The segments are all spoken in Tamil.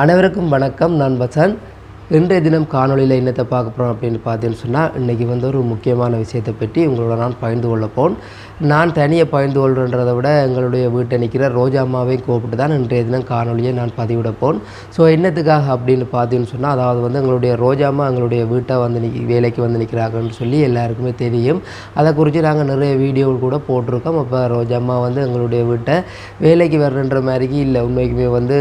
அனைவருக்கும் வணக்கம். நான் வசன் இன்றைய தினம் காணொளியில் என்னத்தை பார்க்க போகிறோம் அப்படின்னு பார்த்தீங்கன்னு சொன்னால் இன்றைக்கி வந்து ஒரு முக்கியமான விஷயத்தை பற்றி உங்களோட நான் பகிர்ந்து கொள்ள போன் நான் தனியாக பயந்து கொள்கிறன்றதை விட எங்களுடைய வீட்டை நிற்கிற ரோஜா கூப்பிட்டு தான் இன்றைய தினம் காணொளியை நான் பதிவிடப்போன் ஸோ என்னத்துக்காக அப்படின்னு பார்த்தீங்கன்னு சொன்னால் அதாவது வந்து எங்களுடைய ரோஜா அம்மா எங்களுடைய வீட்டை வந்து நிற்கி வேலைக்கு வந்து நிற்கிறாங்கன்னு சொல்லி எல்லாருக்குமே தெரியும். அதை குறித்து நாங்கள் நிறைய வீடியோ கூட போட்டிருக்கோம். அப்போ ரோஜா அம்மா வந்து எங்களுடைய வீட்டை வேலைக்கு வர்றன்ற மாதிரிக்கு இல்லை. உண்மைக்குமே வந்து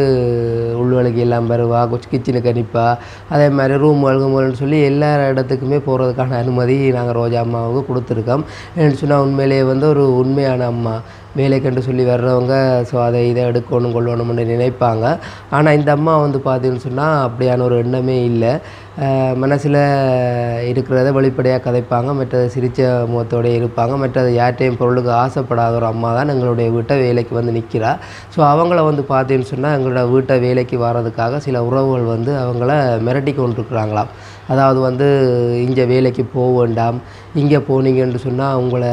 உள்வலைக்கு எல்லாம் வருவா கிச்சனுக்கு அனுப்பா அதே மாதிரி ரூம் வழங்குமுறைன்னு சொல்லி எல்லா இடத்துக்குமே போகிறதுக்கான அனுமதி நாங்கள் ரோஜா அம்மாவுக்கு கொடுத்துருக்கோம். ஏன்னு சொன்னால் உண்மையிலேயே வந்து ஒரு உண்மையான அம்மா. வேலை கண்டு சொல்லி வர்றவங்க ஸோ அதை இதை எடுக்கணும் கொள்ளணும்னு நினைப்பாங்க. ஆனால் இந்த அம்மா வந்து பார்த்தீங்கன்னு சொன்னால் அப்படியான ஒரு எண்ணமே இல்லை. மனசில் இருக்கிறத வெளிப்படையாக கதைப்பாங்க. மற்றது சிரித்த முகத்தோடய இருப்பாங்க. மற்றது யார்ட்டையும் பொருளுக்கு ஆசைப்படாத ஒரு அம்மா தான் எங்களுடைய வீட்டை வேலைக்கு வந்து நிற்கிறா ஸோ அவங்கள வந்து பார்த்தீங்கன்னு சொன்னால் எங்களோட வீட்டை வேலைக்கு வர்றதுக்காக சில உறவுகள் வந்து அவங்கள மிரட்டி கொண்டிருக்கிறாங்களாம். அதாவது வந்து இங்கே வேலைக்கு போக வேண்டாம் இங்கே போனீங்கன்னு சொன்னால் உங்களை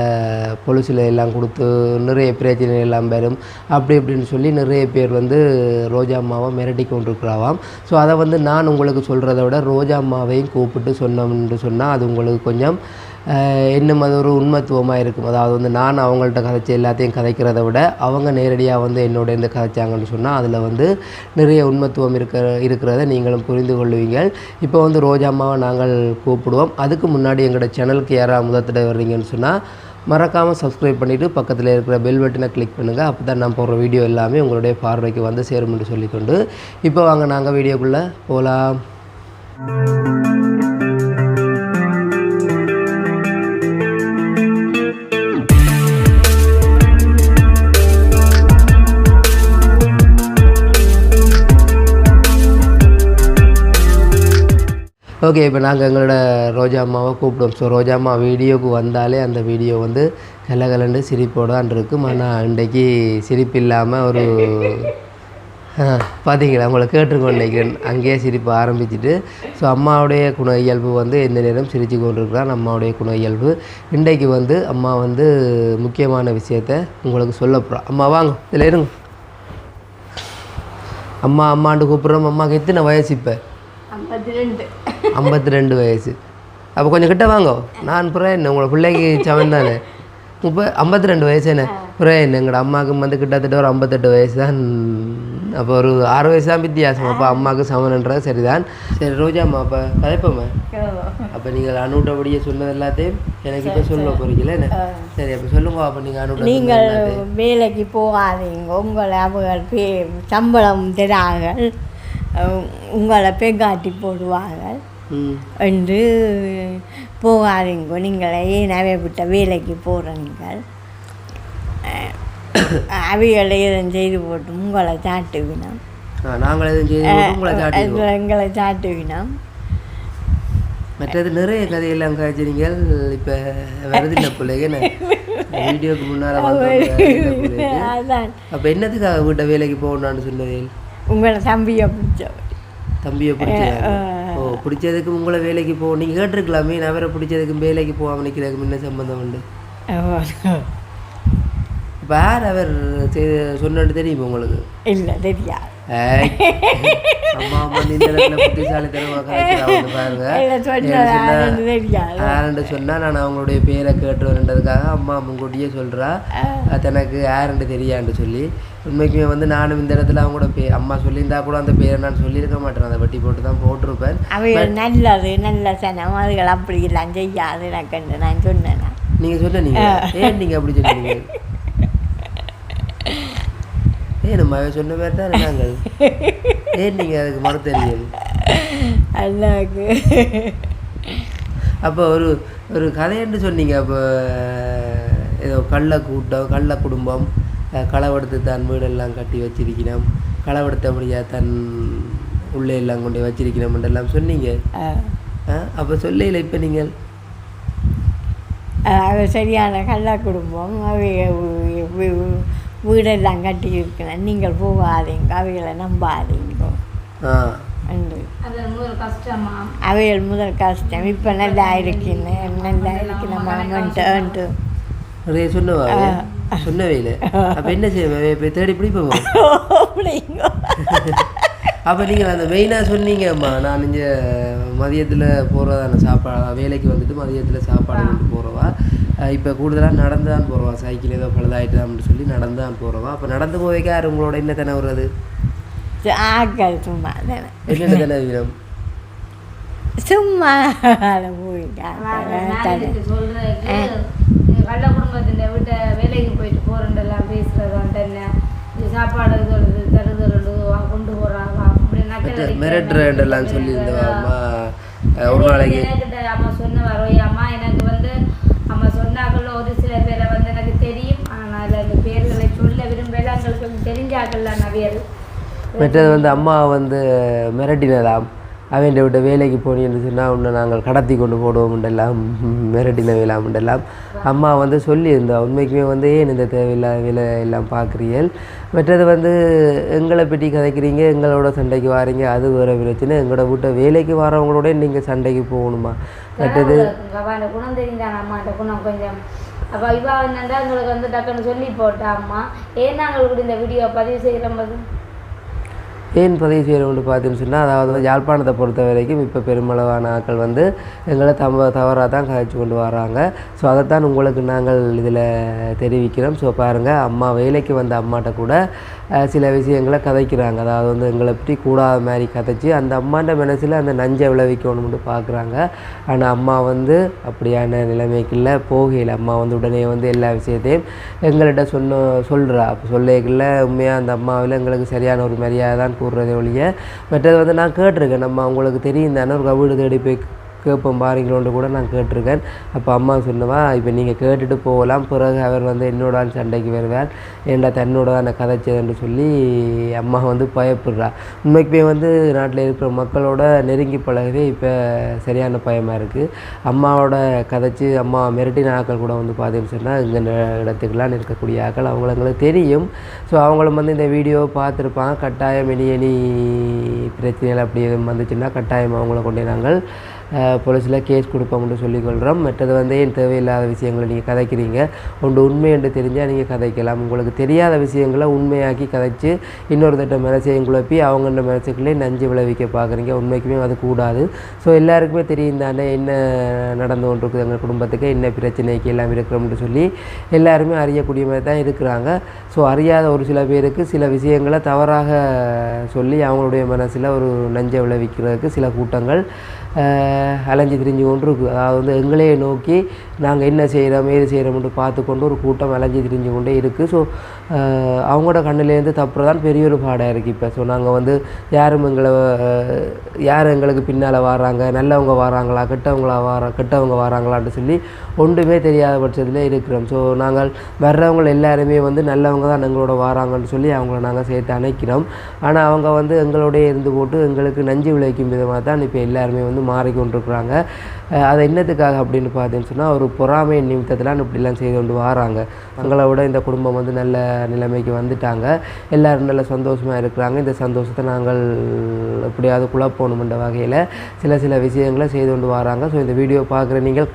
பொலிசில் எல்லாம் கொடுத்து நிறைய பிரச்சனை எல்லாம் வரும் அப்படி இப்படின்னு சொல்லி நிறைய பேர் வந்து ரோஜா அம்மாவை மிரட்டி கொண்டிருக்கிறாவாம் ஸோ அதை வந்து நான் உங்களுக்கு சொல்கிறத விட ரோஜா அம்மாவையும் கூப்பிட்டு சொன்னோம்னு சொன்னால் அது உங்களுக்கு கொஞ்சம் இன்னும் அது ஒரு உண்மத்துவமாக இருக்கும். அதாவது வந்து நான் அவங்கள்ட்ட கதைச்சி எல்லாத்தையும் கதைக்கிறத விட அவங்க நேரடியாக வந்து என்னோட இருந்து கதைச்சாங்கன்னு சொன்னால் அதில் வந்து நிறைய உண்மத்துவம் இருக்கிற இருக்கிறத நீங்களும் புரிந்து கொள்வீங்கள். இப்போ வந்து ரோஜா அம்மாவை நாங்கள் கூப்பிடுவோம். அதுக்கு முன்னாடி எங்களோட சேனலுக்கு யாராவது முதத்திட வர்றீங்கன்னு சொன்னால் மறக்காமல் சப்ஸ்கிரைப் பண்ணிவிட்டு பக்கத்தில் இருக்கிற பெல் பட்டனை கிளிக் பண்ணுங்கள் அப்போ தான் நான் போடுற வீடியோ எல்லாமே உங்களுடைய பார்வைக்கு வந்து சேரும் என்று சொல்லிக்கொண்டு. இப்போ வாங்க நாங்கள் வீடியோக்குள்ளே போகலாம். ஓகே இப்போ நாங்கள் எங்களோட ரோஜா அம்மாவை கூப்பிடுவோம் ஸோ ரோஜா அம்மா வீடியோவுக்கு வந்தாலே அந்த வீடியோ வந்து கலகலண்டு சிரிப்போடு தான் இருக்கும். ஆனால் இன்றைக்கு சிரிப்பு இல்லாமல் ஒரு பார்த்தீங்களா உங்களை கேட்டுருக்கோம் நினைக்கிறேன் அங்கேயே சிரிப்பு ஆரம்பிச்சுட்டு. ஸோ அம்மாவுடைய குண இயல்பு வந்து எந்த நேரம் சிரித்து கொண்டிருக்கிறான் அம்மாவுடைய குண இயல்பு இன்றைக்கு வந்து அம்மா வந்து முக்கியமான விஷயத்த உங்களுக்கு சொல்ல போகிறோம் அம்மா வாங்க. இதில் இருங்க. அம்மா அம்மாண்டு கூப்பிட்றோம். அம்மாவுக்கு எத்தனை வயசு இப்போ? ஐம்பத்தி ரெண்டு ஐம்பத்தி ரெண்டு வயசு. அப்போ கொஞ்சம் கிட்ட வாங்கோ. நான் புறம் என்ன உங்களை பிள்ளைக்கு சவன் தானே? முப்ப ஐம்பத்தி ரெண்டு வயசு என்ன புறம் என்ன எங்களோட அம்மாவுக்கு வந்து கிட்டத்தட்ட ஒரு ஐம்பத்தெட்டு வயசு தான் அப்போ ஒரு ஆறு வயசு தான் வித்தியாசம். அப்போ அம்மாவுக்கு சமன்ன்றது சரிதான். சரி ரோஜாம்மா அப்போ கதைப்போம்மா அப்போ நீங்கள் அனுட்டபடியே சொன்னது எல்லாத்தையும் எனக்கு இப்போ சொல்ல போறீங்களா என்ன? சரி அப்போ சொல்லுங்க அப்போ நீங்கள் அனுட்ட நீங்கள் வேலைக்கு போகாதீங்க. உங்களை அவர்கள் பே சம்பளம் தரார்கள். அஹ் உங்களை பெங்காட்டி போடுவார்கள். என்று போகாதீங்க. நீங்கள் ஏனாவே விட்ட வேலைக்கு போகிறீங்கள் அவைகளை எதுவும் செய்து போட்டு உங்களை சாட்டுவினோம் நாங்கள் எங்களை சாட்டுவினோம் மற்றது நிறைய கதையெல்லாம் காய்ச்சிறீங்க இப்போ வருதில்லை பிள்ளைங்க வீடியோக்கு முன்னால் அப்போ என்னத்துக்காக வீட்டை வேலைக்கு போகணும்னு சொன்னதே உங்களை தம்பியை பிடிச்சவர். தம்பியை பிடிச்ச ஓ பிடிச்சதுக்கு உங்களை வேலைக்கு போ நீங்கள் கேட்டிருக்கலாமே நான் வேற பிடிச்சதுக்கு வேலைக்கு போகாமல் நிற்கிறதுக்கு முன்ன சம்பந்தம் உண்டு? இப்போ யார் அவர் சொன்னது தெரியுமா உங்களுக்கு? இல்லை தெரியாது. அம்மா அம்மா இந்த இடத்துல புத்திசாலித்தனமாக பாருங்க. இல்லை யாருன்னு சொன்னால் நான் அவங்களுடைய பேரை கேட்டுறதுக்காக அம்மா முன்கூட்டியே சொல்கிறா தனக்கு யாருன்னு தெரியான்னு சொல்லி. உண்மைக்குமே வந்து நானும் இந்த இடத்துல அவங்களோட பே அம்மா சொல்லியிருந்தா கூட அந்த பேரை நான் சொல்லியிருக்க மாட்டேன். அதை வட்டி போட்டு தான் போட்டிருப்பேன். அவைகள் நல்லது நல்ல சனம். அதுகள் அப்படி எல்லாம் செய்யாது. நான் சொன்னேன் நீங்கள் சொன்னீங்க ஏன் நீங்கள் அப்படி சொன்னீங்க? ஏன் நம்ம சொன்ன பேர் தான் நாங்கள்? ஏன் நீங்கள் அதுக்கு மறுத்தறியல். அல்லாக்கு அப்போ ஒரு ஒரு கதைன்னு சொன்னீங்க அப்போ ஏதோ கள்ள கூட்டம் கள்ள குடும்பம் களவெடுத்து தான் வீடெல்லாம் கட்டி வச்சிருக்கிறோம் களவெடுத்தபடியாக தன் உள்ளே எல்லாம் கொண்டு வச்சிருக்கிறோம் எல்லாம் சொன்னீங்க. அப்போ சொல்லையில் இப்போ நீங்கள்? சரியான கள்ள குடும்பம் வீடெல்லாம் கட்டி இருக்கிறேன் நீங்கள் போகாதீங்க அவைகளை நம்பாதீங்க. ஆ. என்று அவைகள் முதல் கஷ்டம். இப்போ நல்லா இருக்கின்றேன் நல்லா இருக்கிற மாமன்ட்டு நிறைய சொன்னவா சொன்னவே இல்லை. அப்போ என்ன செய்வேன் இப்போ தேடி பிடிப்போம்? அப்படிங்க. அப்போ நீங்கள் அந்த மெயினாக சொன்னீங்கம்மா நான் இங்கே மதியத்தில் போகிறதான சாப்பாடு வேலைக்கு வந்துட்டு மதியத்தில் சாப்பாடு கொண்டு போகிறவா இப்போ கூடுதலாக நடந்து தான் போகிறவா சைக்கிள் ஏதோ பழுதாயிட்டு அப்படின்னு சொல்லி நடந்து தான் போகிறவா அப்போ நடந்து போவேக்க யார்? உங்களோட என்ன தானே ஆக்கள் சும்மா தானே. என்னென்ன தானே வீரம் சும்மா கள்ள குடும்பத்தின் வீட்டை வேலைக்கு போயிட்டு போறேன்டெல்லாம் பேசுறது வந்துட்டு என்ன? சாப்பாடு தருது தருதல் கொண்டு போறாங்க. அப்படி மிரட்டுறேன்டெல்லாம் சொல்லி இந்த அம்மா அஹ், ஒரு நாளைக்கு எனக்கிட்ட அம்மா சொன்ன வரோய் அம்மா எனக்கு வந்து அம்மா சொன்னாக்கள் ஒரு சில பேரை வந்து எனக்கு தெரியும் ஆனால் அந்த பேர்களை சொல்ல விரும்பல நவியல். மற்றது வந்து அம்மா வந்து மிரட்டினதாம். அவன் விட்ட வேலைக்கு போனீன்னு சொன்னால் உன்னை நாங்கள் கடத்தி கொண்டு போடுவோம்ண்டெல்லாம் மிரட்டின வேலாம்ண்டெல்லாம் அம்மா வந்து சொல்லியிருந்தா. உண்மைக்குமே வந்து ஏன் இந்த தேவையில்லாத வேலை எல்லாம் பார்க்குறீர்கள்? மற்றது வந்து எங்களை பற்றி கதைக்கிறீங்க எங்களோட சண்டைக்கு வாரீங்க அது வேறு பிரச்சனை. எங்களோட வீட்டை வேலைக்கு வரவங்களோட நீங்கள் சண்டைக்கு போகணுமா? மற்றது குணம் தெரிஞ்சான் அம்மாட்ட குணம் கொஞ்சம் அப்போ இவா என்னண்டா எங்களுக்கு வந்து டக்குன்னு சொல்லி போட்டா அம்மா. ஏன் நாங்கள் கூட இந்த வீடியோ பதிவு செய்கிறோம் போது ஏன் பதிவு செய்கிறோம்னு பார்த்தீங்கன்னு சொன்னால் அதாவது வந்து யாழ்ப்பாணத்தை பொறுத்த வரைக்கும் இப்போ பெருமளவான ஆட்கள் வந்து எங்களை தம தவறாக தான் கழிச்சு கொண்டு வராங்க. ஸோ அதைத்தான் உங்களுக்கு நாங்கள் இதில் தெரிவிக்கிறோம். ஸோ பாருங்கள் அம்மா வேலைக்கு வந்த அம்மாட்ட கூட சில விஷயங்களை கதைக்கிறாங்க. அதாவது வந்து எங்களை பற்றி கூடாத மாதிரி கதைச்சி அந்த அம்மாண்ட மனசில் அந்த நஞ்சை விளைவிக்கணும்னு பார்க்குறாங்க ஆனால் அம்மா வந்து அப்படியான நிலைமைக்குள்ள போகையில் அம்மா வந்து உடனே வந்து எல்லா விஷயத்தையும் எங்கள்கிட்ட சொன்ன சொல்கிறா அப்போ சொல்லிக்கல உண்மையாக அந்த அம்மாவில் எங்களுக்கு சரியான ஒரு மரியாதை தான் கூடுறதே ஒழிய மற்றது வந்து நான் கேட்டிருக்கேன். நம்ம அவங்களுக்கு தெரியும் தானே ஒரு கவிடு தேடி போய் கேட்போம் பாருங்களோன்னு கூட நான் கேட்டிருக்கேன். அப்போ அம்மா சொன்னவா இப்போ நீங்கள் கேட்டுட்டு போகலாம். பிறகு அவர் வந்து என்னோட சண்டைக்கு வருவார். ஏன்டா தன்னோட தான் கதைச்சதுன்னு சொல்லி அம்மா வந்து பயப்படுறா. உண்மைக்குமே வந்து நாட்டில் இருக்கிற மக்களோட நெருங்கி பழகவே இப்போ சரியான பயமாக இருக்குது அம்மாவோட கதைச்சு அம்மா மிரட்டின ஆக்கள் கூட வந்து பார்த்தீங்கன்னு சொன்னால் இந்த இடத்துக்கெல்லாம் இருக்கக்கூடிய ஆட்கள் அவங்களுக்கு தெரியும். ஸோ அவங்களும் வந்து இந்த வீடியோ பார்த்துருப்பாங்க. கட்டாயம் இனி இனி பிரச்சனைகள் அப்படி எதுவும் வந்துச்சுன்னா கட்டாயம் அவங்கள கொண்டே நாங்கள் போலீஸில் கேஸ் கொடுப்போம்னு சொல்லிக்கொள்கிறோம். மற்றது வந்து ஏன் தேவையில்லாத விஷயங்களை நீங்கள் கதைக்கிறீங்க? ஒன்று உண்மை என்று தெரிஞ்சால் நீங்கள் கதைக்கலாம். உங்களுக்கு தெரியாத விஷயங்களை உண்மையாக்கி கதைச்சு இன்னொருத்தட்ட மனசையும் குழப்பி அவங்கள்ட மனசுக்குள்ளே நஞ்சு விளைவிக்க பார்க்குறீங்க. உண்மைக்குமே அது கூடாது. ஸோ எல்லாருக்குமே தெரியும் தானே என்ன நடந்து கொண்டிருக்குது எங்கள் குடும்பத்துக்கு என்ன பிரச்சனைக்கு எல்லாம் இருக்கிறோம்னு சொல்லி எல்லாருமே அறியக்கூடிய மாதிரி தான் இருக்கிறாங்க. ஸோ அறியாத ஒரு சில பேருக்கு சில விஷயங்களை தவறாக சொல்லி அவங்களுடைய மனசில் ஒரு நஞ்சை விளைவிக்கிறதுக்கு சில கூட்டங்கள் அலைஞ்சு திரிஞ்சு கொண்டு இருக்குது அதாவது வந்து எங்களையே நோக்கி நாங்கள் என்ன செய்கிறோம் ஏது செய்கிறோம்னு பார்த்து கொண்டு ஒரு கூட்டம் அலைஞ்சு திரிஞ்சு கொண்டே இருக்குது ஸோ அவங்களோட கண்ணிலேருந்து தப்புறதான் பெரிய ஒரு பாடாக இருக்குது இப்போ. ஸோ நாங்கள் வந்து யாரும் எங்களை யார் எங்களுக்கு பின்னால் வராங்க நல்லவங்க வராங்களா கெட்டவங்களா வர கெட்டவங்க வராங்களான்னு சொல்லி ஒன்றுமே தெரியாத பட்சத்தில் இருக்கிறோம். ஸோ நாங்கள் வர்றவங்க எல்லாருமே வந்து நல்லவங்க தான் எங்களோட வராங்கன்னு சொல்லி அவங்கள நாங்கள் சேர்த்து அணைக்கிறோம். ஆனால் அவங்க வந்து எங்களோடய இருந்து போட்டு எங்களுக்கு நஞ்சு விளைவிக்கும் விதமாக தான் இப்போ எல்லாருமே வந்து மாறிக்கொண்டிருக்கிறாங்க. அஹ் அது என்னத்துக்காக அப்படின்னு பார்த்தீங்கன்னு சொன்னால் ஒரு பொறாமை நிமித்தத்தில் இப்படிலாம் செய்து கொண்டு வராங்க. எங்களை விட இந்த குடும்பம் வந்து நல்ல நிலைமைக்கு வந்துட்டாங்க. எல்லோரும் நல்ல சந்தோஷமாக இருக்கிறாங்க. இந்த சந்தோஷத்தை நாங்கள் எப்படியாவது குழப்பணுமென்ற வகையில் சில சில விஷயங்களை செய்து கொண்டு வராங்க. ஸோ இந்த வீடியோ பார்க்குற நீங்கள்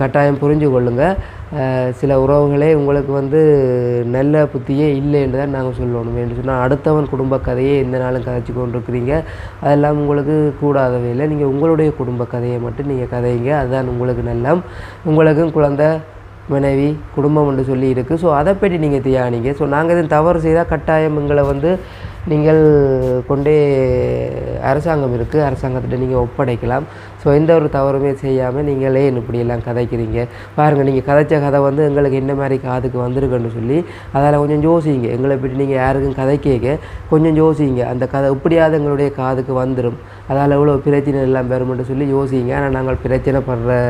கட்டாயம் புரிஞ்சு கொள்ளுங்கள் சில உறவுகளே உங்களுக்கு வந்து நல்ல புத்தியே இல்லை என்று தான் நாங்கள் சொல்லணும். என்று சொன்னால் அடுத்தவன் குடும்ப கதையை எந்த நாளும் கதைச்சு கொண்டிருக்கிறீங்க. அதெல்லாம் உங்களுக்கு கூடாதவே இல்லை. நீங்கள் உங்களுடைய குடும்ப கதையை மட்டும் நீங்கள் கதைங்க. அதுதான் உங்களுக்கு நல்லம். உங்களுக்கும் குழந்தை மனைவி குடும்பம் என்று சொல்லி இருக்குது ஸோ அதை பற்றி நீங்கள் தியானிங்க. ஸோ நாங்கள் எதுவும் தவறு செய்தால் கட்டாயம் எங்களை வந்து நீங்கள் கொண்டே அரசாங்கம் இருக்குது அரசாங்கத்திட்ட நீங்கள் ஒப்படைக்கலாம். ஸோ எந்த ஒரு தவறுமே செய்யாமல் நீங்களே இப்படியெல்லாம் கதைக்கிறீங்க? பாருங்கள் நீங்கள் கதைச்ச கதை வந்து எங்களுக்கு என்ன மாதிரி காதுக்கு வந்திருக்குன்னு சொல்லி அதில் கொஞ்சம் யோசிங்க. எங்களை பற்றி நீங்கள் யாருக்கும் கதை கேட்க கொஞ்சம் யோசிங்க. அந்த கதை இப்படியாவது எங்களுடைய காதுக்கு வந்துடும் அதால் எவ்வளோ பிரச்சனை எல்லாம் பெறுமென்று சொல்லி யோசிங்க. ஆனால் நாங்கள் பிரச்சனை படுற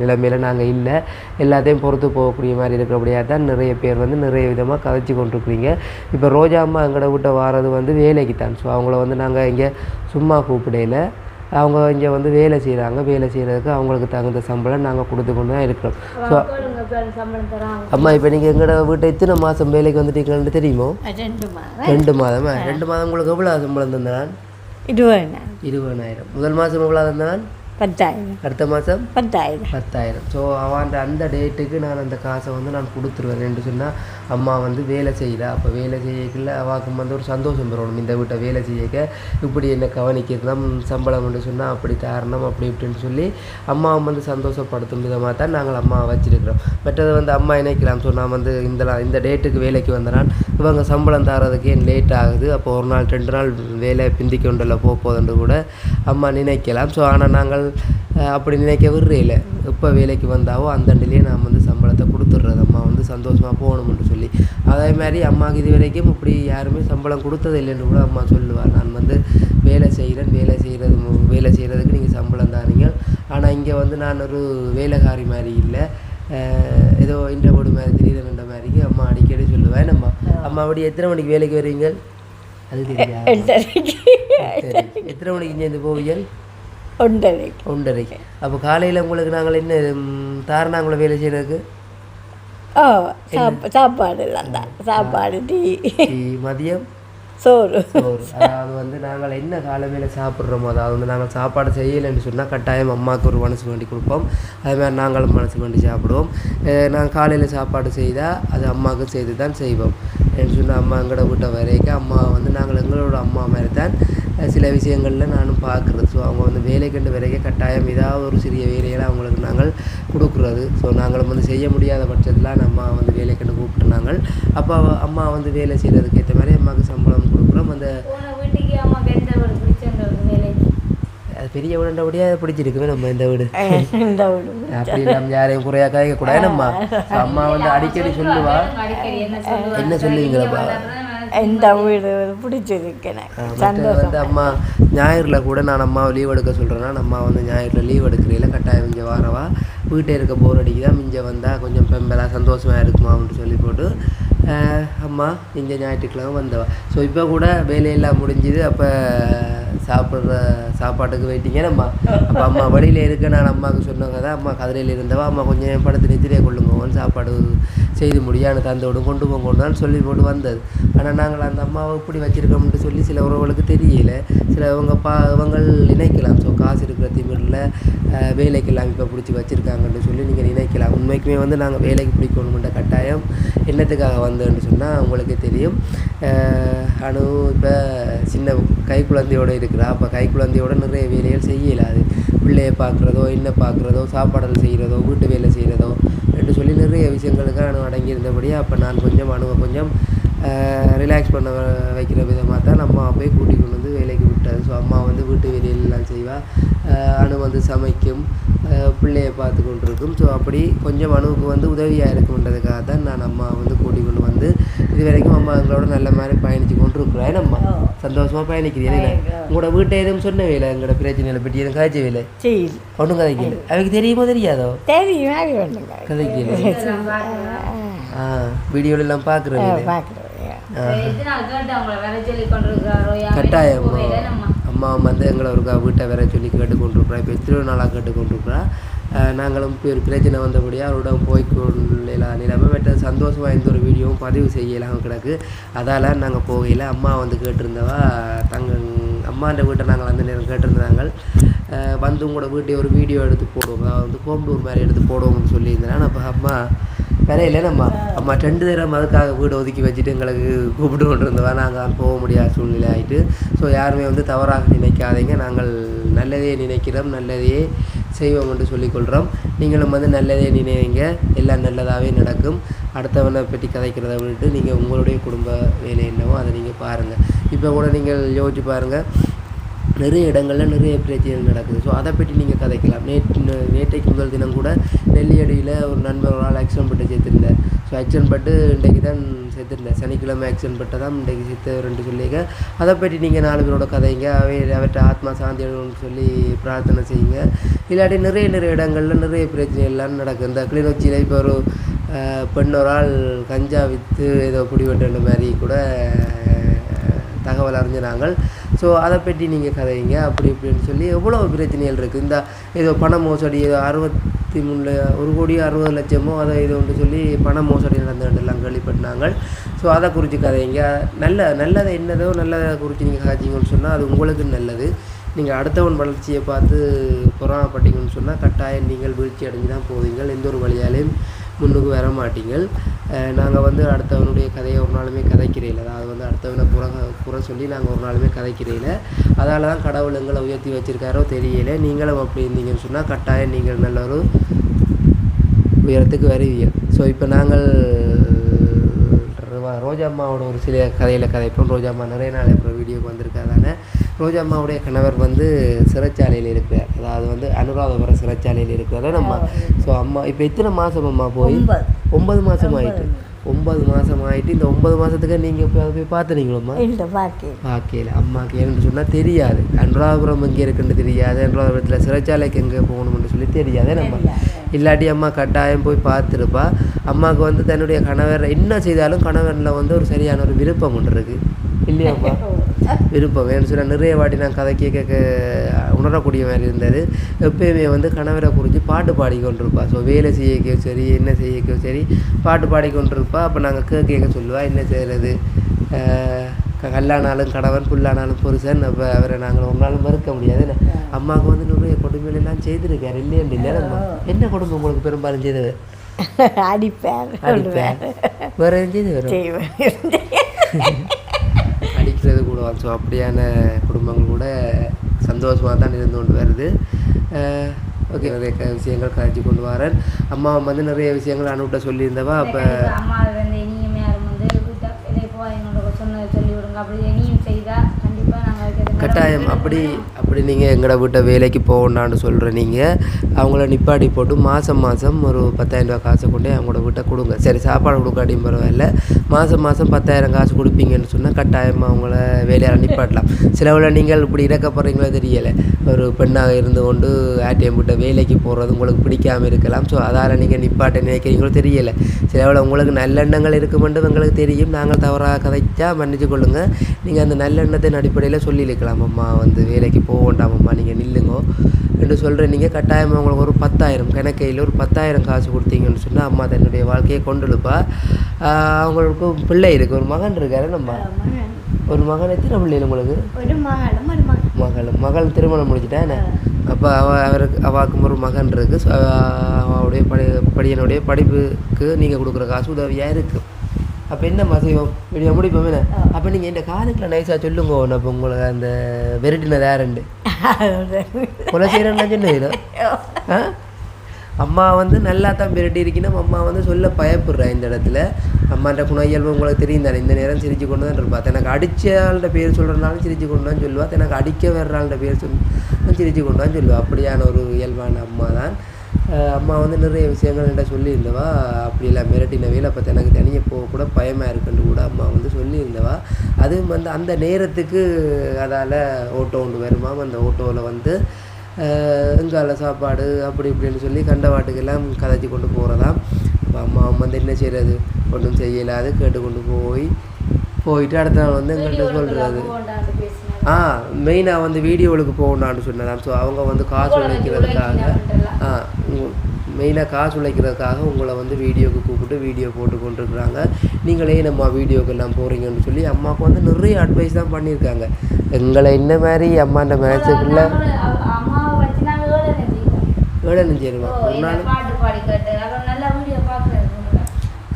நிலைமையில் நாங்கள் இல்லை. எல்லாத்தையும் பொறுத்து போகக்கூடிய மாதிரி இருக்கிறபடியாக தான் நிறைய பேர் வந்து நிறைய விதமாக கதைச்சி கொண்டிருக்கிறீங்க. இப்போ ரோஜா அம்மா எங்களோட விட்ட வாரது வந்து வேலைக்கு தான் ஸோ அவங்கள வந்து நாங்கள் இங்கே சும்மா கூப்பிடையில அவங்க இங்கே வந்து வேலை செய்கிறாங்க வேலை செய்கிறதுக்கு அவங்களுக்கு தகுந்த சம்பளம் நாங்கள் கொடுத்து கொண்டு தான் இருக்கிறோம். ஸோ அம்மா இப்போ நீங்கள் எங்களோட வீட்டை எத்தனை மாதம் வேலைக்கு வந்துட்டீங்கன்னு தெரியுமோ? ரெண்டு மாதம். ரெண்டு மாதமா? உங்களுக்கு எவ்வளோ சம்பளம் தந்தான் இருபது நாள் இருபதாயிரம். முதல் மாதம் எவ்வளோ தந்தான் பத்தாயிரம். அடுத்த மாதம்? பத்தாயிரம். பத்தாயிரம். ஸோ அவன் அந்த டேட்டுக்கு நான் அந்த காசை வந்து நான் கொடுத்துருவேன். என்று சொன்னால் அம்மா வந்து வேலை செய்யல. அப்போ வேலை செய்யக்குள்ள அவாக்கு வந்து ஒரு சந்தோஷம் பெறணும். இந்த வீட்டை வேலை செய்யக்க இப்படி என்ன கவனிக்கிறதும் சம்பளம் என்று சொன்னால் அப்படி தரணும் அப்படி இப்படின்னு சொல்லி அம்மாவை வந்து சந்தோஷப்படுத்தும் விதமாக தான் நாங்கள் அம்மாவை வச்சிருக்கிறோம். மற்றது வந்து அம்மா நினைக்கலாம் ஸோ நான் வந்து இந்த இந்த டேட்டுக்கு வேலைக்கு வந்தனால் இவங்க சம்பளம் தரதுக்கு ஏன் லேட் ஆகுது. அப்போ ஒரு நாள் ரெண்டு நாள் வேலை பிந்தி கொண்டுல போக போகுதுன்னு கூட அம்மா நினைக்கலாம். ஸோ ஆனால் நாங்கள் அப்படி நினைக்க விடுறையில் எப்போ வேலைக்கு வந்தாவோ அந்தண்டிலேயே நான் வந்து சம்பளத்தை கொடுத்துட்றது. அம்மா வந்து சந்தோஷமாக போகணும்னு சொல்லி. அதே மாதிரி அம்மாவுக்கு இது வரைக்கும் இப்படி யாருமே சம்பளம் கொடுத்தது இல்லைன்னு கூட அம்மா சொல்லுவாள் நான் வந்து வேலை செய்கிறேன் வேலை செய்கிறது வேலை செய்கிறதுக்கு நீங்கள் சம்பளம் தாரீங்க. ஆனால் இங்கே வந்து நான் ஒரு வேலைக்காரி மாதிரி இல்லை. ஏதோ இந்த வீடு மாதிரி திடீர்னுன்ற மாதிரிக்கு அம்மா அடிக்கடி சொல்லுவேன் நம்ம அம்மா அப்படி எத்தனை மணிக்கு வேலைக்கு வருவீங்க? அது தெரியா எட்டரைக்கு சரி. எத்தனை மணிக்கு இங்கேருந்து போவீங்க? ஒன்றரைக்கு. ஒன்றரைக்கு. அப்போ காலையில் உங்களுக்கு நாங்கள் என்ன ம், தாரணாங்குள வேலை செய்கிறதுக்கு ஓ சாப்பா சாப்பாடு எல்லாம் தான். சாப்பாடு டீ. மதியம்? சோறு. சோறு. அதாவது வந்து நாங்கள் என்ன காலமையில் சாப்பிட்றோமோ அதாவது வந்து நாங்கள் சாப்பாடு செய்யலைன்னு சொன்னால் கட்டாயம் அம்மாவுக்கு ஒரு மனசு வேண்டி கொடுப்போம். அதே மாதிரி நாங்களும் மனசு வேண்டி சாப்பிடுவோம். நாங்கள் காலையில் சாப்பாடு செய்தால் அது அம்மாவுக்கு செய்து தான் செய்வோம். என்று சொன்னால் அம்மா எங்களோட வீட்டை வரைக்கும் அம்மா வந்து நாங்கள் எங்களோட அம்மா மாதிரி தான். சில விஷயங்களில் நானும் பார்க்குறது ஸோ அவங்க வந்து வேலை கண்டு வரைக்கும் கட்டாயம் ஏதாவது ஒரு சிறிய வேலைகளை அவங்களுக்கு நாங்கள் கொடுக்குறது. ஸோ நாங்களும் வந்து செய்ய முடியாத பட்சத்தில் நம்ம வந்து வேலை கண்டு கூப்பிட்டு நாங்கள் அப்போ அம்மா வந்து வேலை செய்கிறதுக்கு ஏற்ற மாதிரி அம்மாவுக்கு சம்பளம் கொடுக்குறோம். அந்த அது பெரிய வீடுன்றபடியாக பிடிச்சிருக்குமே நம்ம இந்த வீடு. இந்த வீடு. அப்படி நம்ம யாரையும் குறையா காய்க்க கூடாது நம்ம அம்மா வந்து அடிக்கடி சொல்லுவா? என்ன சொல்லுவீங்களப்பா? இந்த வீடு பிடிச்சிருக்கு எனக்கு. மற்றது வந்து அம்மா ஞாயிறில் கூட நான் அம்மாவை லீவ் எடுக்க சொல்கிறேன்னா அம்மா வந்து ஞாயிறில் லீவ் எடுக்கிறீங்கள கட்டாயம் இங்கே வாரவா வீட்டை இருக்க போர் அடிக்குதா மிஞ்ச வந்தால் கொஞ்சம் பெம்பலாக சந்தோஷமாக இருக்குமா அப்படின்னு சொல்லி போட்டு அம்மா இங்கே ஞாயிற்றுக்கிழமை வந்தவா. ஸோ இப்போ கூட வேலையெல்லாம் முடிஞ்சுது அப்போ சாப்பிட்ற சாப்பாட்டுக்கு வெயிட்டிங்க அம்மா அப்போ அம்மா வழியில் இருக்க நான் அம்மாவுக்கு சொன்னவங்க தான் அம்மா கதிரையில் இருந்தவா அம்மா கொஞ்சம் படுத்து நித்திரையை கொள்ளுங்கன்னு சாப்பாடு செய்து முடியாது தந்து விடும் கொண்டு போங்க கொண்டான்னு சொல்லி போட்டு வந்தது. ஆனால் நாங்கள் அந்த அம்மாவை இப்படி வச்சுருக்கோம்னு சொல்லி சில உறவுகளுக்கு தெரியல. சில இவங்க பா இவங்கள் நினைக்கலாம். ஸோ காசு இருக்கிற திமிரில் வேலைக்கெல்லாம் இப்போ பிடிச்சி வச்சுருக்காங்கன்னு சொல்லி நீங்கள் நினைக்கலாம். உண்மைக்குமே வந்து நாங்கள் வேலைக்கு பிடிக்கணுமென்ற கட்டாயம் என்னத்துக்காக வந்தோன்னு சொன்னால் உங்களுக்கு தெரியும். அணு அனு இப்போ சின்ன கை குழந்தையோடு இருக்கிறா. அப்போ கை குழந்தையோட நிறைய வேலைகள் செய்யலாது பிள்ளையை பார்க்குறதோ என்ன பார்க்குறதோ சாப்பாடுகள் செய்கிறதோ வீட்டு வேலை செய்கிறதோ என்று சொல்லி நிறைய விஷயங்களுக்கு அணு அடங்கியிருந்தபடியே அப்போ நான் கொஞ்சம் அணுவை கொஞ்சம் ரிலாக்ஸ் பண்ண வைக்கிற விதமாக தான் அம்மா போய் கூட்டி கொண்டு வந்து வேலைக்கு விட்டாது ஸோ அம்மா வந்து வீட்டு வேலையெல்லாம் செய்வாள் அணு வந்து சமைக்கும். பிள்ளையை பார்த்து கொண்டிருக்கும். ஸோ அப்படி கொஞ்சம் அணுவுக்கு வந்து உதவியாக இருக்கும்ன்றதுக்காக தான் நான் அம்மா வந்து கூட்டி கொண்டு வந்து இது வரைக்கும் அம்மா எங்களோட நல்ல மாதிரி பயணித்து கொண்டு இருக்கிறேன் அம்மா? சந்தோஷமாக பயணிக்கிறீங்க உங்களோட வீட்டை எதுவும் சொன்னவே இல்லை எங்களோட பிரச்சனைகளை பற்றி எதுவும் காய்ச்சவே இல்லை ஒன்றும் கதைக்கல. அவருக்கு தெரியுமோ தெரியாதோ? தெரியும் கதைக்கல. ஆ வீடியோல எல்லாம் பார்க்குறேன் பார்க்குறேன் எத்தனை கேட்டு கட்டாயம் அம்மா. வந்து எங்களை ஒரு வீட்டை வேற சொல்லி கேட்டுக்கொண்டிருக்கிறா இப்போ எத்தனையோ நாளாக கேட்டுக்கொண்டிருக்கிறா அஹ் நாங்களும் பிரச்சனை வந்தபடியாக அவரோட போய்க்கொள்ளலாம். நிலைமை மற்ற சந்தோஷமாக எந்த ஒரு வீடியோவும் பதிவு செய்யலாம் கிடக்கு. அதால் நாங்கள் போகையில் அம்மா வந்து கேட்டிருந்தவா தங்க அம்மாண்ட வீட்டை நாங்கள் அந்த நேரம் கேட்டிருந்தாங்க. வந்து உங்களோட வீட்டை ஒரு வீடியோ எடுத்து போடுவோம். அதாவது வந்து ஹோம் டூர் மாதிரி எடுத்து போடுவோம்னு சொல்லியிருந்தேன். அப்போ அம்மா வரையில நம்ம. அம்மா ரெண்டு தடவை அதுக்காக வீடு ஒதுக்கி வச்சுட்டு எங்களுக்கு கூப்பிட்டு கொண்டு இருந்தவா. நாங்கள் போக முடியாத சூழ்நிலை ஆகிட்டு ஸோ யாருமே வந்து தவறாக நினைக்காதீங்க. நாங்கள் நல்லதே நினைக்கிறோம். நல்லதையே செய்வோம் என்று சொல்லிக்கொள்கிறோம் நீங்களும் வந்து நல்லதே நினைவீங்க எல்லாம் நல்லதாகவே நடக்கும். அடுத்தவனை பற்றி கதைக்கிறத விட்டுட்டு நீங்கள் உங்களுடைய குடும்ப வேலை என்னவோ அதை நீங்கள் பாருங்கள் இப்போ கூட நீங்கள் யோசிச்சு பாருங்கள் நிறைய இடங்களில் நிறைய பிரச்சனைகள் நடக்குது. ஸோ அதை பற்றி நீங்கள் கதைக்கலாம். நேற்று நேற்றைக்கு முதல் தினம் கூட நெல்லியடியில் ஒரு நண்பர் ஒரு ஆக்சிடென்ட் பட்டு சேர்த்துருந்தேன் ஸோ ஆக்சிடென்ட் பட்டு இன்றைக்கு தான் செத்துருந்தேன் சனிக்கிழமை ஆக்சிடென்ட் பட்டு தான் இன்றைக்கு செத்து ரெண்டு சொல்லிங்க அதை பற்றி நீங்கள் நாலு பேரோட கதைங்க. அவை அவற்றை ஆத்மா சாந்தி அடையணும்னு சொல்லி பிரார்த்தனை செய்யுங்க. இல்லாட்டி நிறைய நிறைய இடங்களில் நிறைய பிரச்சனைகள்லாம் நடக்குது. இந்த கிளிநொச்சியில் இப்போ ஒரு அஹ், ஆள் கஞ்சா விற்று ஏதோ பிடிபட்ட மாதிரி கூட தகவல் அறிஞ்சினாங்கள் ஸோ அதை பற்றி நீங்கள் கதைங்க. அப்படி இப்படின்னு சொல்லி எவ்வளோ பிரச்சனைகள் இருக்குது இந்த ஏதோ பண மோசடி ஏதோ அறுபத்தி மூணு ஒரு கோடி அறுபது லட்சமோ அதை இது ஒன்று சொல்லி பண மோசடி நடந்துகிட்டெல்லாம் கேள்விப்பட்டினாங்க ஸோ அதை குறித்து கதைங்க. நல்ல நல்லதை என்னதோ நல்லதை குறித்து நீங்கள் கதைச்சிங்கன்னு சொன்னால் அது உங்களுக்கு நல்லது. நீங்கள் அடுத்தவன் வளர்ச்சியை பார்த்து பொறாமப்பட்டீங்கன்னு சொன்னால் கட்டாயம் நீங்கள் வீழ்ச்சி அடைஞ்சு தான் போவீங்க. எந்த ஒரு வழியாலையும் முன்னுக்கு வர மாட்டீங்கள். நாங்கள் வந்து அடுத்தவனுடைய கதையை ஒரு நாளுமே கதைக்கிறீல அதாவது வந்து அடுத்தவனை புற புற சொல்லி நாங்கள் ஒரு நாளுமே கதைக்கிறீல அதால தான் கடவுள் எங்களை உயர்த்தி வச்சுருக்காரோ தெரியல நீங்களும் அப்படி இருந்தீங்கன்னு சொன்னால் கட்டாயம் நீங்கள் நல்ல ஒரு உயரத்துக்கு வருவீங்க ஸோ இப்போ நாங்கள் ரோஜாம்மாவோட ரோஜா அம்மாவோட ஒரு சில கதையில் கதைப்போம். ரோஜாம்மா நிறைய நாள் அப்புறம் வீடியோக்கு வந்திருக்காதானே ரோஜா அம்மாவுடைய கணவர் வந்து சிறைச்சாலையில் இருக்கிறார். அதாவது வந்து அனுராதபுரம் சிறைச்சாலையில் இருக்கிறாரு நம்ம. ஸோ அம்மா இப்போ எத்தனை மாதம் அம்மா போய்? ஒன்பது. மாதம் ஆயிட்டு. ஒன்பது மாதம் ஆயிட்டு இந்த ஒன்பது மாதத்துக்கு நீங்கள் இப்போ அதை போய் பார்த்துனீங்களம்மா? பாக்கி பார்க்கல. அம்மாவுக்கு ஏன்னு சொன்னால் தெரியாது. அனுராதபுரம் எங்கே இருக்குன்னு தெரியாது. அனுராதபுரத்தில் சிறைச்சாலைக்கு எங்கே போகணும்னு சொல்லி தெரியாதே நம்ம. இல்லாட்டி அம்மா கட்டாயம் போய் பார்த்துருப்பா. அம்மாவுக்கு வந்து தன்னுடைய கணவர் என்ன செய்தாலும் கணவரில் வந்து ஒரு சரியான ஒரு விருப்பம் ஒன்று இருக்குது இல்லையாம்மா விருப்பம். ஏன்னு சொன்னால் நிறைய வாட்டி நான் கதை கேட்க உணரக்கூடிய மாதிரி இருந்தது. எப்பயுமே வந்து கணவரை குறித்து பாட்டு பாடிக்கொண்டிருப்பா. ஸோ வேலை செய்யக்கோ சரி என்ன செய்யக்கோ சரி பாட்டு பாடிக்கொண்டிருப்பா. அப்போ நாங்கள் கேட்க கேட்க சொல்லுவா என்ன செய்கிறது கல்லானாலும் கணவன் புல்லானாலும் புருஷன். அப்போ அவரை நாங்கள் நாளும் மறுக்க முடியாது? அம்மாவுக்கு வந்து நிறைய கொடுமைகள் எல்லாம் செய்திருக்காரு. இல்லையா இல்லையா நம்ம என்ன கொடுமை உங்களுக்கு பெரும்பாலும் செய்தது? அடிப்பேன் அடிப்பேன். வேற செய்து வரும் கூட ஸோ அப்படியான குடும்பங்கள் கூட சந்தோஷமாக தான் இருந்து கொண்டு வருது. ஓகே நிறைய க- விஷயங்கள் கழிச்சு கொண்டு வரேன் அம்மா வந்து நிறைய விஷயங்கள் அனுப்பிட்ட சொல்லியிருந்தவா? அப்போ அம்மா வந்து இனியும் வந்து போவாங்க சொன்னதை சொல்லி விடுங்க அப்படி இனியும் செய்தா கண்டிப்பாக நாங்கள் கட்டாயம். அப்படி அப்படி நீங்கள் எங்களை வீட்டை வேலைக்கு போகணான்னு சொல்கிற நீங்கள் அவங்கள நிப்பாட்டி போட்டு மாதம் மாதம் ஒரு பத்தாயிரம் ரூபா காசை கொண்டு அவங்களோட வீட்டை கொடுங்க. சரி சாப்பாடு கொடுக்காட்டியும் பரவாயில்ல. மாதம் மாதம் பத்தாயிரம் காசு கொடுப்பீங்கன்னு சொன்னால் கட்டாயமாக அவங்கள வேலையால் நிப்பாட்டலாம். சிலவில் நீங்கள் இப்படி இறக்கப்படுறீங்களோ தெரியலை. ஒரு பெண்ணாக இருந்து கொண்டு ஆர்டிஎம் விட்ட வேலைக்கு போகிறது உங்களுக்கு பிடிக்காம இருக்கலாம். ஸோ அதால் நீங்கள் நிப்பாட்ட நினைக்கிறீங்களோ தெரியலை. சிலவில் உங்களுக்கு நல்லெண்ணங்கள் இருக்குமென்று எங்களுக்கு தெரியும். நாங்கள் தவறாக கதைச்சா மன்னிச்சு கொள்ளுங்கள் நீங்கள் அந்த நல்லெண்ணத்தின் அடிப்படையில் சொல்லியிருக்கலாம். அம்மா வந்து வேலைக்கு போக வேண்டாம் அம்மா நீங்கள் நில்லுங்கோ. என்று சொல்கிற நீங்கள் கட்டாயமாக உங்களுக்கு ஒரு பத்தாயிரம் கணக்கையில் ஒரு பத்தாயிரம் காசு கொடுத்தீங்கன்னு சொன்னால் அம்மா தன்னுடைய வாழ்க்கையை கொண்டுழுப்பா. ஆஹ் அவங்களுக்கு பிள்ளை இருக்குது ஒரு மகன் இருக்காரு நம்ம ஒரு மகன் எத்தனை பிள்ளைகள் உங்களுக்கு? மகள் மகள். திருமணம் முடிச்சிட்டேன் அப்போ அவ அவருக்கு அவாக்கும் ஒரு மகன் இருக்குது ஸோ அவளுடைய படி படியனுடைய படிப்புக்கு நீங்கள் கொடுக்குற காசு உதவியாக இருக்குது அப்போ என்னம்மா செய்வோம்? வீடியோ முடிப்போம் என்ன? அப்போ நீங்கள் இந்த காதுக்குள்ள நைஸாக சொல்லுங்க நான் இப்போ உங்களுக்கு அந்த வெரைட்டினது யாருண்டு கொலை செய்கிறேன்னா ஆ? அம்மா வந்து நல்லா தான் பிரட்டி இருக்கணும் அம்மா வந்து சொல்ல பயப்படுறா இந்த இடத்துல. குண இயல்பு உங்களுக்கு தெரியும் தானே? இந்த நேரம் சிரிச்சு கொண்டு தான் இருப்பா. எனக்கு அடிச்ச ஆள்கிட்ட பேர் சொல்கிறனாலும் சிரிச்சு கொண்டு தான் சொல்லுவா. எனக்கு அடிக்க வர்ற ஆள்கிட்ட பேர் சொல் சிரிச்சு கொண்டு தான் சொல்லுவா. அப்படியான ஒரு இயல்பான அம்மா தான். அம்மா வந்து நிறைய விஷயங்கள் என்கிட்ட சொல்லியிருந்தவா. அப்படியெல்லாம் மிரட்டினவையில் அப்போ எனக்கு தனியாக போக கூட பயமாக இருக்குன்னு கூட அம்மா வந்து சொல்லியிருந்தவா. அதுவும் வந்து அந்த நேரத்துக்கு அதால் ஓட்டோ ஒன்று வருமாம் அந்த ஓட்டோவில் வந்து எங்கால சாப்பாடு? அப்படி இப்படின்னு சொல்லி கண்ட வாட்டுக்கெல்லாம் கதைச்சி கொண்டு போகிறதாம் அப்போ அம்மா வந்து என்ன செய்கிறது ஒன்றும் செய்யலாது கேட்டு கொண்டு போய் போயிட்டு அடுத்த நாள் வந்து எங்கள்கிட்ட சொல்கிறது ஆ மெயினாக வந்து வீடியோவுக்கு போகணும்னு சொன்னதாம். ஸோ அவங்க வந்து காசு உழைக்கிறதுக்காக ஆ மெயினாக காசு உழைக்கிறதுக்காக உங்களை வந்து வீடியோக்கு கூப்பிட்டு வீடியோ போட்டு கொண்டிருக்கிறாங்க நீங்களே நம்ம வீடியோக்கு எல்லாம் போகிறீங்கன்னு சொல்லி அம்மாவுக்கு வந்து நிறைய அட்வைஸ் தான் பண்ணியிருக்காங்க. எங்களை இந்த மாதிரி அம்மாண்ட மேட்சுக்குள்ளே ஏழை நினைச்சிக்கிறோம் ஏழு நினைச்சிருமா ஒரு நாள் பாட்டு பாடி கேட்டு அப்புறம் நல்லா வீடியோ பார்க்குறேன்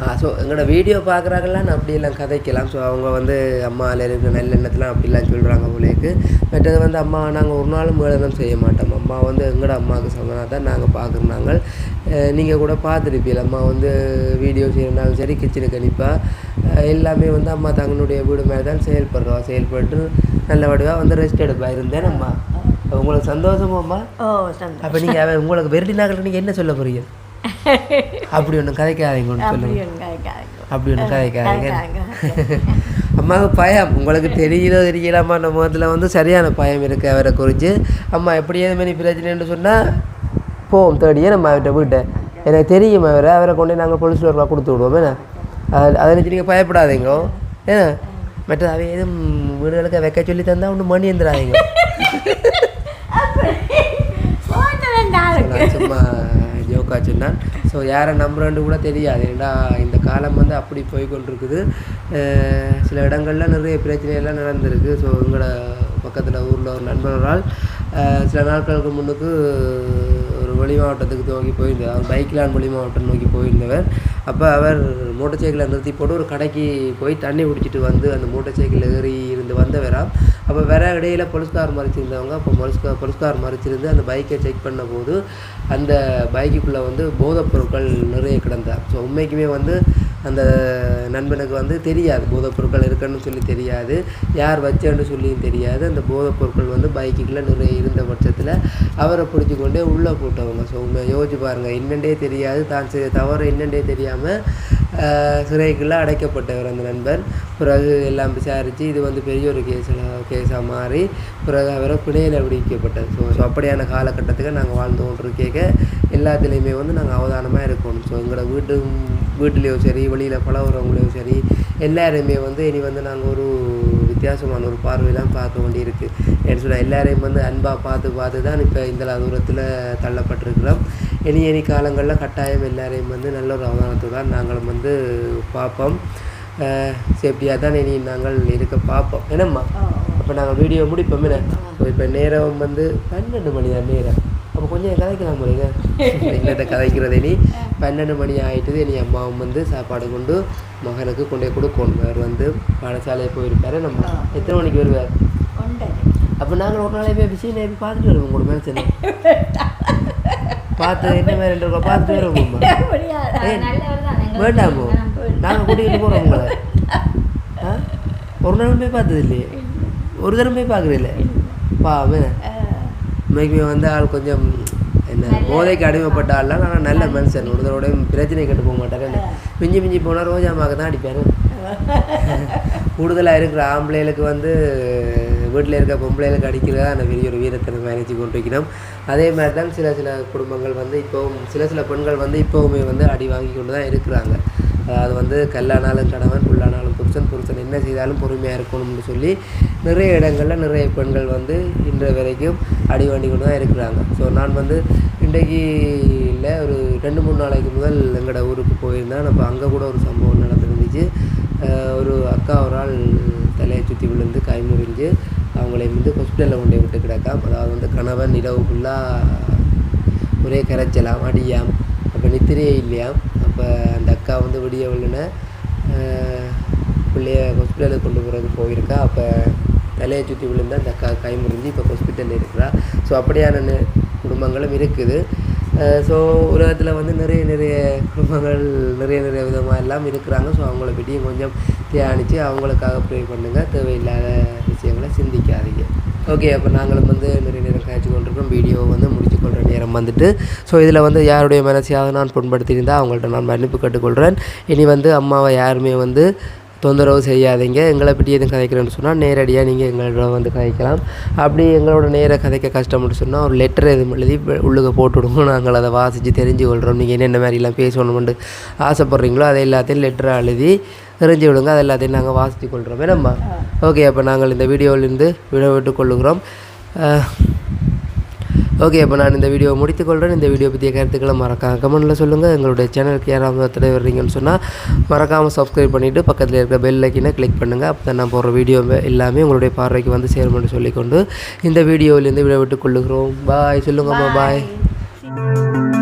ஆ ஸோ எங்களோட வீடியோ பார்க்குறாங்கலாம் அப்படியெல்லாம் கதைக்கலாம். ஸோ அவங்க வந்து அம்மாவில் இருக்கிற நல்லெண்ணத்தெலாம் அப்படிலாம் சொல்கிறாங்க உங்களுக்கு மற்றது வந்து அம்மா நாங்கள் ஒரு நாளும் மேலனம் செய்ய மாட்டோம். அம்மா வந்து எங்களோட அம்மாவுக்கு சமனாக தான் நாங்கள். பார்க்குறாங்க நீங்கள் கூட பார்த்துருப்பீங்க. அம்மா வந்து வீடியோ செய்யறதுனாலும் சரி கிச்சனுக்கு அனுப்பா எல்லாமே வந்து அம்மா தங்களுடைய வீடு மாதிரி தான் செயல்படுறோம் செயல்பட்டு நல்ல வடிவாக வந்து ரெஸ்ட் எடுப்பா. இருந்தேன் அம்மா. உங்களுக்கு சந்தோஷமா அம்மா. ஓ சந்தோஷம். அப்போ நீங்கள் உங்களுக்கு வெரட்டி நாக்கில் நீங்கள் என்ன சொல்ல போறீங்க? அப்படி ஒன்று கதைக்காதீங்க ஒன்று சொல்லுங்க. அப்படி ஒன்று கேட்காதீங்க. அப்படி ஒன்று கதைக்காதீங்க. அம்மாவுக்கு பயம். உங்களுக்கு தெரியுதோ தெரியலாமா? நம்ம முகத்தில் வந்து சரியான பயம் இருக்குது அவரை குறித்து அம்மா எப்படி எது மாதிரி பிரச்சனைன்னு சொன்னால் போவோம் தேடியே நம்ம அவர்கிட்ட வீட்டை எனக்கு தெரியும் அவரை. அவரை கொண்டு நாங்கள் போலீஸ் ஸ்டோரில் கொடுத்து விடுவோம். என்ன? அதை நினச்சி நீங்கள் பயப்படாதீங்க. ஏன்னா மற்ற அவை எதுவும் வீடுகளுக்கு வைக்க சொல்லி தந்தால் ஒன்றும் மணி எந்திராதீங்க. சும்மா. ஜோக்கா ஸோ யாரை நம்புறேன்னு கூட தெரியாது. ஏன்னா இந்த காலம் வந்து அப்படி போய்கொண்டிருக்குது சில இடங்கள்ல நிறைய பிரச்சனையெல்லாம் நடந்திருக்கு. ஸோ எங்களோட பக்கத்தில் ஊரில் ஒரு நண்பர்களால் சில நாட்களுக்கு முன்னுக்கு ஒரு வெளி மாவட்டத்துக்கு நோக்கி போயிருந்தார் அவர் பைக்கிலான் வெளி மாவட்டம் நோக்கி போயிருந்தவர். அப்போ அவர் மோட்டர் சைக்கிளை நிறுத்தி போட்டு ஒரு கடைக்கு போய் தண்ணி குடிச்சிட்டு வந்து அந்த மோட்டர் சைக்கிள் ஏறி இருந்து வந்தவராம். அப்போ வேற இடையில போலீஸ்கார் மறைச்சிருந்தவங்க அப்போ போலீஸ்கார் போலீஸ்கார் மறைச்சிருந்து அந்த பைக்கை செக் பண்ண போது அந்த பைக்குக்குள்ளே வந்து போதைப் பொருட்கள் நிறைய கிடந்தார் ஸோ உண்மைக்குமே வந்து அந்த நண்பனுக்கு வந்து தெரியாது. போதைப் பொருட்கள் இருக்குன்னு சொல்லி தெரியாது. யார் வச்சேன்னு சொல்லியும் தெரியாது. அந்த போதைப் பொருட்கள் வந்து பைக்குக்குள்ளே நிறைய இருந்த பட்சத்தில் அவரை பிடிச்சி கொண்டே உள்ளே போட்டவங்க. ஸோ உண்மை யோசிச்சு பாருங்கள் என்னென்றே தெரியாது. தான் செய்த தவறு என்னென்றே தெரியாமல் சிறைக்குள்ளே அடைக்கப்பட்டவர் அந்த நண்பர். பிறகு எல்லாம் விசாரித்து இது வந்து பெரிய ஒரு கேஸில் கேஸாக மாறி பிறகு அவரை பிணையில் விடுவிக்கப்பட்டது. ஸோ ஸோ அப்படியான காலகட்டத்துக்கு நாங்கள் வாழ்ந்து கேட்க எல்லாத்துலேயுமே வந்து நாங்கள் அவதானமாக இருக்கணும் ஸோ எங்களோட வீட்டு வீட்டிலையோ சரி வெளியில் பழகுறவங்களையும் சரி எல்லாருமே வந்து இனி வந்து நாங்கள் ஒரு வித்தியாசமான ஒரு பார்வையெல்லாம் பார்க்க வேண்டியிருக்கு. ஏன்னு சொன்னால் எல்லாரையும் வந்து அன்பாக பார்த்து பார்த்து தான் இப்போ இந்த தூரத்தில் தள்ளப்பட்டிருக்கிறோம். இனி இனி காலங்களில் கட்டாயம் எல்லாரையும் வந்து நல்ல ஒரு அவதானத்துடன் நாங்களும் வந்து பார்ப்போம். சேஃப்டியாக தான் இனி நாங்கள் இருக்க பார்ப்போம். என்னம்மா? அப்போ நாங்கள் வீடியோ முடிப்போம். என்ன? இப்போ நேரம் வந்து பன்னெண்டு மணி தான் நேரம். அப்போ கொஞ்சம் கதைக்கலாம் போலீங்க எங்கிட்ட கதைக்கிறது இனி? பன்னெண்டு மணி ஆயிட்டுது. இனி அம்மாவும் வந்து சாப்பாடு கொண்டு மகனுக்கு கொண்டு போய் கொடுக்கணும். அவர் வந்து பாடசாலையை போயிருப்பாரு. நம்ம எத்தனை மணிக்கு வருவார்? அப்போ நாங்கள் ஒரு நாளே போய் பிஸி போய் பார்த்துட்டு வருவோம். உங்களோட மேலே பார்த்து என்ன மாதிரி இருக்கோ பார்த்துட்டு எங்களுக்கு வேண்டாமோ நாங்கள் கூட்டிகிட்டு போகிறோம் உங்களை. ஒரு நாள் போய் பார்த்தது இல்லையே ஒரு தரம் போய் பார்க்குறீல்ல பா வேணே உண்மைக்குமே வந்து ஆள் கொஞ்சம் என்ன போதைக்கு அடிமைப்பட்ட ஆள்லாம் ஆனால் நல்ல மனுஷன். ஒரு தடவை பிரச்சனை கட்டு போக மாட்டாரு. என்ன மிஞ்சி மிஞ்சி போனால் ரோஜாமாக்கு தான் அடிப்பாரு. கூடுதலாக இருக்கிற ஆம்பளைகளுக்கு வந்து வீட்டில் இருக்க பொம்பளைகளுக்கு அடிக்கிறதா அந்த பெரிய ஒரு வீரத்தனை மேனேஜ் கொண்டு வைக்கணும். அதே மாதிரி தான் சில சில குடும்பங்கள் வந்து இப்போவும் சில சில பெண்கள் வந்து இப்போவுமே வந்து அடி வாங்கி கொண்டு தான் இருக்கிறாங்க. அது வந்து கல்லானாலும் கணவன் புல்லானாலும் புருஷன் புருஷன் என்ன செய்தாலும் பொறுமையாக இருக்கணும்னு சொல்லி நிறைய இடங்களில் நிறைய பெண்கள் வந்து இன்றைய வரைக்கும் அடி வாங்கி கொண்டு தான் இருக்கிறாங்க. ஸோ நான் வந்து இன்றைக்கு இல்லை ஒரு ரெண்டு மூணு நாளைக்கு முதல் எங்களோட ஊருக்கு போயிருந்தேன் அப்போ அங்கே கூட ஒரு சம்பவம் நடந்துருந்துச்சு. ஒரு அக்கா ஒரு ஆள் தலையை சுற்றி விழுந்து கை முறிஞ்சு அவங்களை வந்து ஹாஸ்பிட்டலில் கொண்டு விட்டு கிடக்காம். அதாவது வந்து கணவன் இரவு ஃபுல்லாக ஒரே கரைச்சலாம் அடியாம் அப்போ நித்திரையே இல்லையாம். அப்போ அந்த அக்கா வந்து விடிய விழுன பிள்ளைய ஹாஸ்பிட்டலுக்கு கொண்டு போகிறதுக்கு போயிருக்கா. அப்போ தலையை சுற்றி விழுந்து அந்த அக்கா கை முறிஞ்சு இப்போ ஹாஸ்பிட்டலில் இருக்கிறா. ஸோ அப்படியான குடும்பங்களும் இருக்குது. ஸோ உலகத்தில் வந்து நிறைய நிறைய குடும்பங்கள் நிறைய நிறைய விதமாக எல்லாம் இருக்கிறாங்க. ஸோ அவங்கள பற்றியும் கொஞ்சம் தியானித்து அவங்களுக்காக ப்ரே பண்ணுங்கள் தேவையில்லாத விஷயங்களை சிந்திக்காதீங்க. ஓகே அப்போ நாங்களும் வந்து நிறைய நேரம் காய்ச்சி கொண்டிருக்கோம் வீடியோ வந்து முடிச்சு கொள்கிற நேரம் வந்துட்டு. ஸோ இதில் வந்து யாருடைய மனசையாவது நான் புண்படுத்தியிருந்தால் அவங்கள்ட்ட நான் மன்னிப்பு கேட்டுக்கொள்கிறேன் இனி வந்து அம்மாவை யாருமே வந்து தொந்தரவு செய்யாதீங்க. எங்களை பற்றி எதுவும் கதைக்கிறேன்னு சொன்னால் நேரடியாக நீங்கள் எங்களோட வந்து கதைக்கலாம். அப்படி எங்களோட நேர கதைக்க கஷ்டம்னு சொன்னால் ஒரு லெட்டர் எதுவும் எழுதி உள்ளுக போட்டு விடுங்க நாங்கள் அதை வாசித்து தெரிஞ்சு கொள்கிறோம் நீங்கள் என்னென்ன மாதிரிலாம் பேசணும்னு ஆசைப்பட்றீங்களோ அதை எல்லாத்தையும் லெட்டராக எழுதி தெரிஞ்சு விடுங்க அது எல்லாத்தையும் நாங்கள் வாசித்து கொள்கிறோம் வேணாம்மா ஓகே அப்போ நாங்கள் இந்த வீடியோவிலிருந்து விட விட்டு கொள்ளுகிறோம் ஓகே அப்போ நான் இந்த வீடியோவை முடித்துக்கொள்கிறேன் இந்த வீடியோ பற்றிய கருத்துக்களை மறக்காம கமெண்ட்டில் சொல்லுங்கள் எங்களுடைய சேனலுக்கு யாராவது ஒருத்தர் வர்றீங்கன்னு சொன்னால் மறக்காமல் சப்ஸ்கிரைப் பண்ணிவிட்டு பக்கத்தில் இருக்க பெல் ஐக்கினை கிளிக் பண்ணுங்கள் அப்போ தான் நான் போடுற வீடியோ எல்லாமே உங்களுடைய பார்வைக்கு வந்து சேரும்னு சொல்லிக்கொண்டு இந்த வீடியோவிலேருந்து விட விட்டு கொள்ளுகிறோம் பாய் சொல்லுங்கம்மா பாய்.